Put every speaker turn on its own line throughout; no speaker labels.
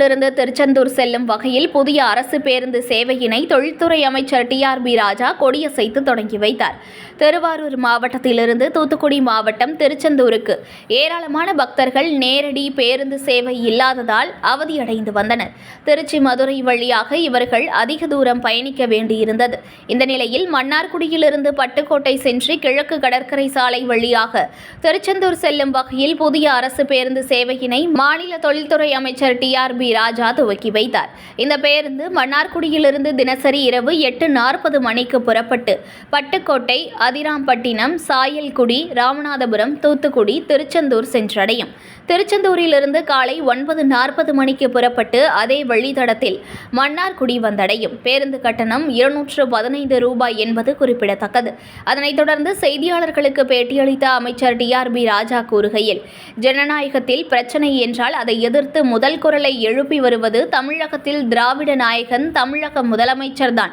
மன்னார்குடியிலிருந்து திருச்செந்தூர் செல்லும் வகையில் புதிய அரசு பேருந்து சேவையினை தொழில்துறை அமைச்சர் டிஆர்பி ராஜா கொடியசைத்து தொடங்கி வைத்தார். திருவாரூர் மாவட்டத்திலிருந்து தூத்துக்குடி மாவட்டம் திருச்செந்தூருக்கு ஏராளமான பக்தர்கள் நேரடி பேருந்து சேவை இல்லாததால் அவதியடைந்து வந்தனர். திருச்சி மதுரை வழியாக இவர்கள் அதிக தூரம் பயணிக்க வேண்டியிருந்தது. இந்த நிலையில் மன்னார்குடியிலிருந்து பட்டுக்கோட்டை சென்று கிழக்கு கடற்கரை சாலை வழியாக திருச்செந்தூர் செல்லும் வகையில் புதிய அரசு பேருந்து சேவையினை மாநில தொழில்துறை அமைச்சர் டிஆர்பி ராஜா துவக்கி வைத்தார். இந்த பேருந்து மன்னார்குடியிலிருந்து தினசரி இரவு எட்டு நாற்பது மணிக்கு புறப்பட்டு பட்டுக்கோட்டை அதிராம்பட்டினம் சாயல்குடி ராமநாதபுரம் தூத்துக்குடி திருச்செந்தூர் சென்றடையும். திருச்செந்தூரிலிருந்து காலை ஒன்பது நாற்பது மணிக்கு புறப்பட்டு அதே வழித்தடத்தில் மன்னார்குடி வந்தடையும். பேருந்து கட்டணம் இருநூற்று பதினைந்து ரூபாய் என்பது குறிப்பிடத்தக்கது. அதனைத் தொடர்ந்து செய்தியாளர்களுக்கு பேட்டியளித்த அமைச்சர் டி ஆர் பி ராஜா கூறுகையில் ஜனநாயகத்தில் பிரச்சனை என்றால் அதை எதிர்த்து முதல் குரலை எழு எழுப்பி வருவது தமிழகத்தில் திராவிட நாயகன் தமிழக முதலமைச்சர்தான்.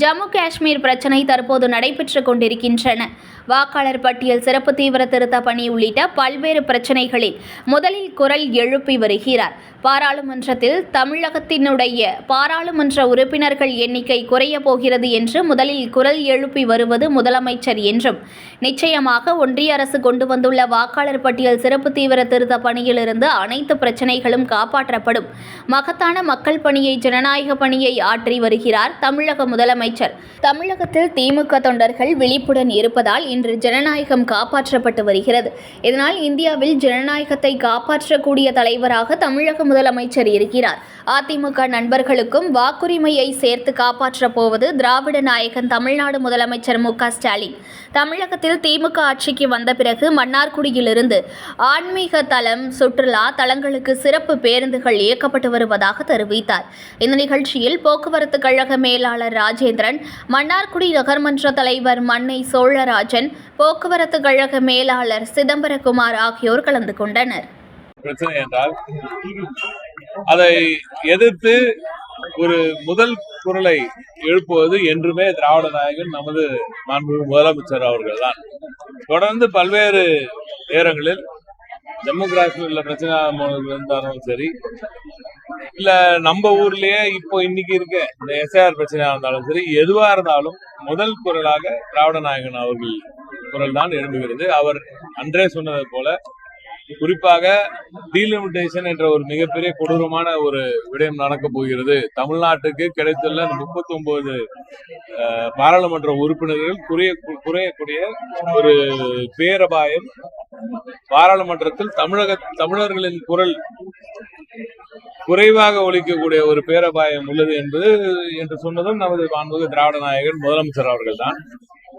ஜம்மு காஷ்மீர் பிரச்சனை தற்போது நடைபெற்று கொண்டிருக்கின்றன. வாக்காளர் பட்டியல் சிறப்பு தீவிர திருத்த பணி உள்ளிட்ட பல்வேறு பிரச்சனைகளில் முதலில் குரல் எழுப்பி வருகிறார். பாராளுமன்றத்தில் தமிழகத்தினுடைய பாராளுமன்ற உறுப்பினர்கள் எண்ணிக்கை குறைய போகிறது என்று முதலில் குரல் எழுப்பி வருவது முதலமைச்சர் என்றும் நிச்சயமாக ஒன்றிய அரசு கொண்டு வந்துள்ள வாக்காளர் பட்டியல் சிறப்பு தீவிர திருத்த பணியிலிருந்து அனைத்து பிரச்சனைகளும் காப்பாற்றப்படும் மகத்தான மக்கள் பணியை ஜனநாயக பணியை ஆற்றி வருகிறார் தமிழக முதலமைச்சர். தமிழகத்தில் திமுக தொண்டர்கள் விழிப்புடன் இருப்பதால் இன்று ஜனநாயகம் காப்பாற்றப்பட்டு வருகிறது. இதனால் இந்தியாவில் ஜனநாயகத்தை காப்பாற்றக்கூடிய தலைவராக தமிழக முதலமைச்சர் இருக்கிறார். அதிமுக நண்பர்களுக்கும் வாக்குரிமையை சேர்த்து காப்பாற்றப் போவது திராவிட நாயகன் தமிழ்நாடு முதலமைச்சர் மு ஸ்டாலின். தமிழகத்தில் திமுக ஆட்சிக்கு வந்த பிறகு மன்னார்குடியிலிருந்து ஆன்மீக தலம் சுற்றுலா தலங்களுக்கு சிறப்பு பேருந்துகள் இயக்கப்பட்டு வருவதாக தெரிவித்தார். இந்த நிகழ்ச்சியில் போக்குவரத்து கழக மேலாளர் ராஜேந்திரன் மன்னார்குடி நகர்மன்ற தலைவர் மன்னை சோழராஜன் போக்குவரத்து கழக மேலாளர் சிதம்பரகுமார் ஆகியோர் கலந்து கொண்டனர்.
பிரச்சனை என்றால் அதை எதிர்த்து ஒரு முதல் குரலை எழுப்புவது என்றுமே திராவிட நாயகன் நமது மாண்பு முதலமைச்சர் அவர்கள் தான் தொடர்ந்து பல்வேறு நேரங்களில் ஜம்மு காஷ்மீர்ல பிரச்சனை இருந்தாலும் சரி. இல்ல நம்ம ஊர்லயே இப்போ இன்னைக்கு இருக்க இந்த எஸ்ஐஆர் பிரச்சனையா இருந்தாலும் சரி எதுவா இருந்தாலும் முதல் குரலாக திராவிட நாயகன் அவர்கள் குரல் தான் எழும்புகிறது. அவர் அன்றே சொன்னது போல குறிப்பாக டீலிமிட்டேஷன் என்ற ஒரு மிகப்பெரிய கொடூரமான ஒரு விடயம் நடக்க போகிறது. தமிழ்நாட்டுக்கு கிடைத்துள்ள முப்பத்தி ஒன்பது பாராளுமன்ற உறுப்பினர்கள் குறைய குறையக்கூடிய ஒரு பேரபாயம் பாராளுமன்றத்தில் தமிழக தமிழர்களின் குரல் குறைவாக ஒழிக்கக்கூடிய ஒரு பேரபாயம் உள்ளது என்பது என்று சொன்னதும் நமது மாண்புமிகு திராவிட நாயகன் முதலமைச்சர் அவர்கள் தான்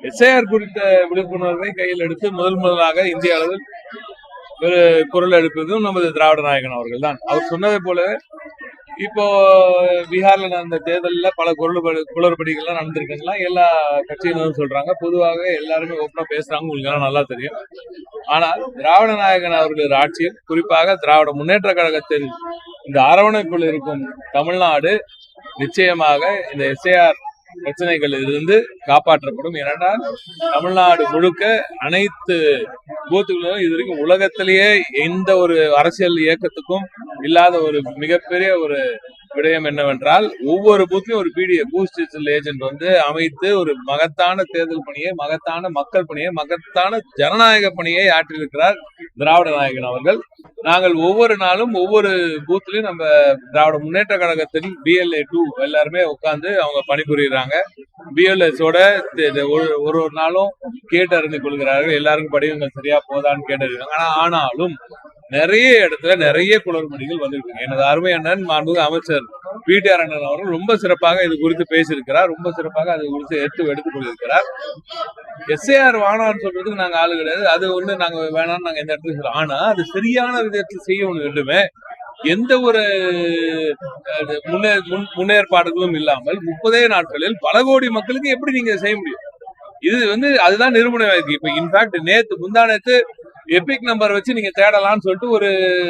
எஸ்ஐஆர் குறித்த விழிப்புணர்வை கையில் எடுத்து முதல் முதலாக இந்திய அளவில் ஒரு குரல் எழுப்பதும் நமது திராவிட நாயகன் அவர்கள் தான் அவர் சொன்னதை போல இப்போ பீகார்ல நடந்த தேர்தலில் பல குரல் குளறுபடிகள்லாம் நடந்திருக்குங்களா? எல்லா கட்சியினரும் சொல்றாங்க. பொதுவாக எல்லாருமே ஓப்பனா பேசுறாங்க. உங்களுக்கு எல்லாம் நல்லா தெரியும். ஆனால் திராவிட நாயகன் அவர்களது ஆட்சியில் குறிப்பாக திராவிட முன்னேற்ற கழகத்தில் இந்த அரவணைப்பில் இருக்கும் தமிழ்நாடு நிச்சயமாக இந்த எஸ்ஏஆர் பிரச்சனைகளில் இருந்து காப்பாற்றப்படும். ஏனென்றால் தமிழ்நாடு முழுக்க அனைத்து பூத்துக்குள்ள இது வரைக்கும் உலகத்திலேயே எந்த ஒரு அரசியல் இயக்கத்துக்கும் இல்லாத ஒரு மிகப்பெரிய ஒரு விடயம் என்னவென்றால் ஒவ்வொரு பூத்லயும் ஒரு பிடிஏ பூஸ்ட் டிஜிட்டல் ஏஜென்ட் வந்து அமைத்து ஒரு மகத்தான தேர்தல் பணியை மகத்தான மக்கள் பணியை மகத்தான ஜனநாயக பணியை ஆற்றியிருக்கிறார் திராவிட நாயகன் அவர்கள். நாங்கள் ஒவ்வொரு நாளும் ஒவ்வொரு பூத்லயும் நம்ம திராவிட முன்னேற்ற கழகத்தின் பிஎல்ஏ டூ எல்லாருமே உட்காந்து அவங்க பணிபுரியுறாங்க. பிஎல்எஸோட ஒரு ஒரு நாளும் கேட்டு அறிந்து கொள்கிறார்கள். எல்லாருக்கும் படிவங்கள் சரியா போதான்னு கேட்டு ஆனா ஆனாலும் நிறைய இடத்துல நிறைய குளறுபடிகள் வந்திருக்கு எனது அருமை அண்ணன் மாண்புக அமைச்சர் பிடிஆர் அண்ணன் அவர்கள் ரொம்ப சிறப்பாக இது குறித்து பேசியிருக்கிறார். ரொம்ப சிறப்பாக அது குறித்து எடுத்து எடுத்துக் கொண்டிருக்கிறார் எஸ்ஏஆர் வானான்னு சொல்றதுக்கு நாங்க ஆளு கிடையாது. அது ஒண்ணு நாங்க வேணாம்னு நாங்க எந்த இடத்துல சொல்றோம் ஆனா அது சரியான விதத்தில் செய்ய வேண்டுமே. எந்த ஒரு முன்னே முன்னேற்பாடுகளும் இல்லாமல் முப்பதே நாட்களில் பல கோடி மக்களுக்கு எப்படி நீங்க செய்ய முடியும்? இது வந்து அதுதான் நிரூபணம் ஆயிருக்கு இப்ப இன்ஃபேக்ட் நேத்து முந்தா நேத்து எபிக் நம்பர் வச்சு நீங்க தேடலாம்னு சொல்லிட்டு ஒரு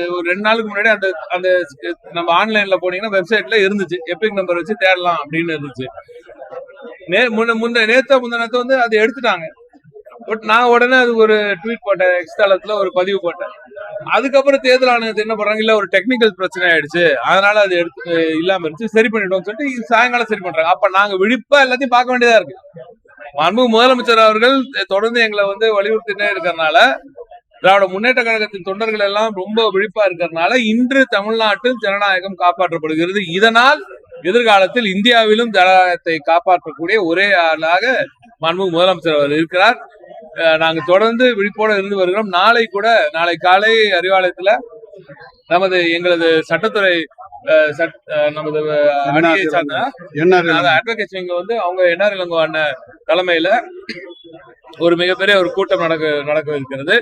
ஒரு ரெண்டு நாளுக்கு முன்னாடி அந்த அந்த நம்ம ஆன்லைன்ல போனீங்கன்னா வெப்சைட்ல இருந்துச்சு. எபிக் நம்பர் வச்சு தேடலாம் அப்படின்னு இருந்துச்சு. நே முன்ன முந்த நேத்த முந்தினத்தை வந்து அதை எடுத்துட்டாங்க. பட் நான் உடனே அது ஒரு ட்வீட் போட்டேன் எக்ஸ்தலத்துல ஒரு பதிவு போட்டேன். அதுக்கப்புறம் தேர்தல் ஆணையத்தை என்ன பண்றாங்க? இல்ல ஒரு டெக்னிக்கல் பிரச்சனை ஆயிடுச்சு. அதனால அது எடுத்து இல்லாம இருந்துச்சு. சரி பண்ணிட்டோம்னு சொல்லிட்டு சாயங்காலம் சரி பண்றாங்க. அப்ப நாங்க விழிப்பா எல்லாத்தையும் பார்க்க வேண்டியதா இருக்கு. அன்பு முதலமைச்சர் அவர்கள் தொடர்ந்து எங்களை வந்து வலியுறுத்தினே இருக்கிறதுனால திராவிட முன்னேற்ற கழகத்தின் தொண்டர்கள் எல்லாம் ரொம்ப விழிப்பா இருக்கிறதுனால இன்று தமிழ்நாட்டில் ஜனநாயகம் காப்பாற்றப்படுகிறது. இதனால் எதிர்காலத்தில் இந்தியாவிலும் ஜனநாயகத்தை காப்பாற்றக்கூடிய ஒரே ஆளாக மாண்பு முதலமைச்சர் அவர் இருக்கிறார். அஹ் நாங்க தொடர்ந்து விழிப்போட இருந்து வருகிறோம். நாளை கூட நாளை காலை அறிவாலயத்துல நமது எங்களது சட்டத்துறை நமது அட்வொகேட் வந்து அவங்க என்ஆர் இளங்கோ அண்ணன் தலைமையில ஒரு மிகப்பெரிய ஒரு கூட்டம் நடக்க நடக்க இருக்கிறது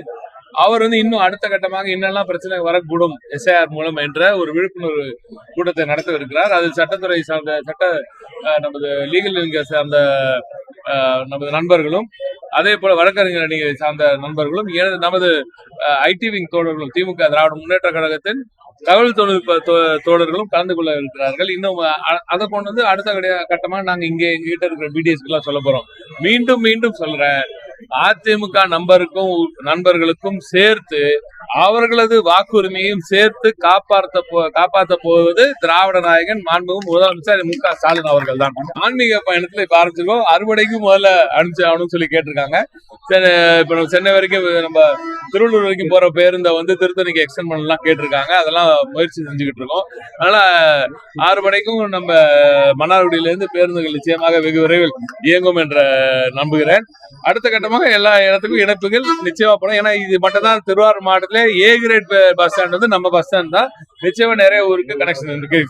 அவர் வந்து இன்னும் அடுத்த கட்டமாக என்னெல்லாம் பிரச்சனை வரக்கூடும் எஸ்ஐஆர் மூலம் என்ற ஒரு விழிப்புணர்வு கூட்டத்தை நடத்தவிருக்கிறார். அதில் சட்டத்துறை சார்ந்த சட்ட அஹ், நமது லீகல் சார்ந்த நமது நண்பர்களும் அதே போல வழக்கறிஞர் அணியை சார்ந்த நண்பர்களும் எனது நமது ஐடி விங் தோழர்களும் திமுக திராவிட முன்னேற்ற கழகத்தின் தகவல் தொழில்நுட்ப தோழர்களும் கலந்து கொள்ள இருக்கிறார்கள். இன்னும் அதை கொண்டு வந்து அடுத்த கடைய- கட்டமா நாங்க இங்க எங்ககிட்ட இருக்கிற பிடிஎஸ்க்கு எல்லாம் சொல்ல போறோம். மீண்டும் மீண்டும் சொல்றேன். அதிமுக நம்பருக்கும் நண்பர்களுக்கும் சேர்த்து அவர்களது வாக்குரிமையும் சேர்த்து காப்பாற்ற போ- காப்பாற்ற போவது திராவிட நாயகன் மாண்பும் முதலமைச்சர் மு. க. ஸ்டாலின் அவர்கள் தான் ஆன்மீக பயணத்துல இப்ப ஆரம்பிச்சிருக்கோம். அறுவடைக்கும் முதல்ல அனுப்பிச்சு ஆகணும்னு சொல்லி கேட்டிருக்காங்க. இப்ப நம்ம சென்னை வரைக்கும் நம்ம திருவள்ளூர் வரைக்கும் போற பேருந்தை வந்து திருத்தணிக்கு எக்ஸ்டென்ட் பண்ணலாம் கேட்டிருக்காங்க. அதெல்லாம் முயற்சி செஞ்சுக்கிட்டு இருக்கோம். அதனால ஆறு மணிக்கும் நம்ம மன்னார்குடியில இருந்து பேருந்துகள் நிச்சயமாக வெகு விரைவில் இயங்கும் என்ற நம்புகிறேன். அடுத்த கட்டமாக எல்லா இடத்துக்கும் இணைப்புகள் நிச்சயமா போடும் ஏன்னா இது மட்டும் தான் திருவாரூர் மாவட்டத்திலே ஏ கிரேட் பஸ் ஸ்டாண்ட் வந்து நம்ம பஸ் ஸ்டாண்ட் தான். நிச்சயமா நிறைய ஊருக்கு கனெக்ஷன் இருக்கு